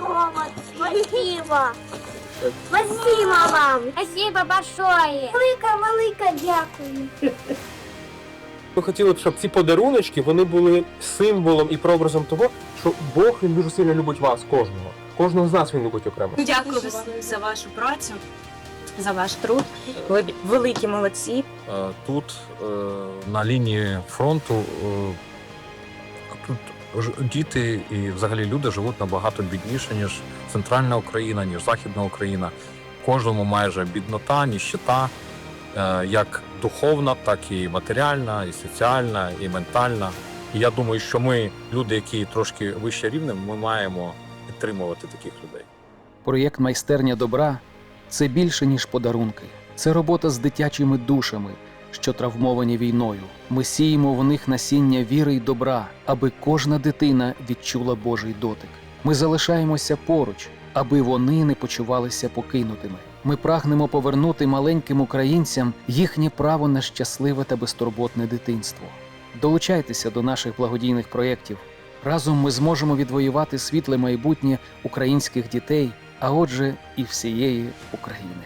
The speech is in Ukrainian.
Рома, спасибо. Спасибо вам. Спасибо большое. Велика, велика дякую. Ми хотіли б, щоб ці подаруночки вони були символом і прообразом того, що Бог він дуже сильно любить вас, кожного. Кожного з нас він любить окремо. Дякую за вашу працю, за ваш труд. Ви великі молодці. Е, Тут е, на лінії фронту е, тут діти і взагалі люди живуть набагато бідніше, ніж центральна Україна, ніж Західна Україна. Кожному майже біднота, ніщета, е, як духовна, так і матеріальна, і соціальна, і ментальна. І я думаю, що ми, люди, які трошки вище рівнем, ми маємо підтримувати таких людей. Проєкт майстерня добра це більше, ніж подарунки. Це робота з дитячими душами, що травмовані війною. Ми сіємо в них насіння віри й добра, аби кожна дитина відчула Божий дотик. Ми залишаємося поруч, аби вони не почувалися покинутими. Ми прагнемо повернути маленьким українцям їхнє право на щасливе та безтурботне дитинство. Долучайтеся до наших благодійних проєктів. Разом ми зможемо відвоювати світле майбутнє українських дітей, а отже, і всієї України.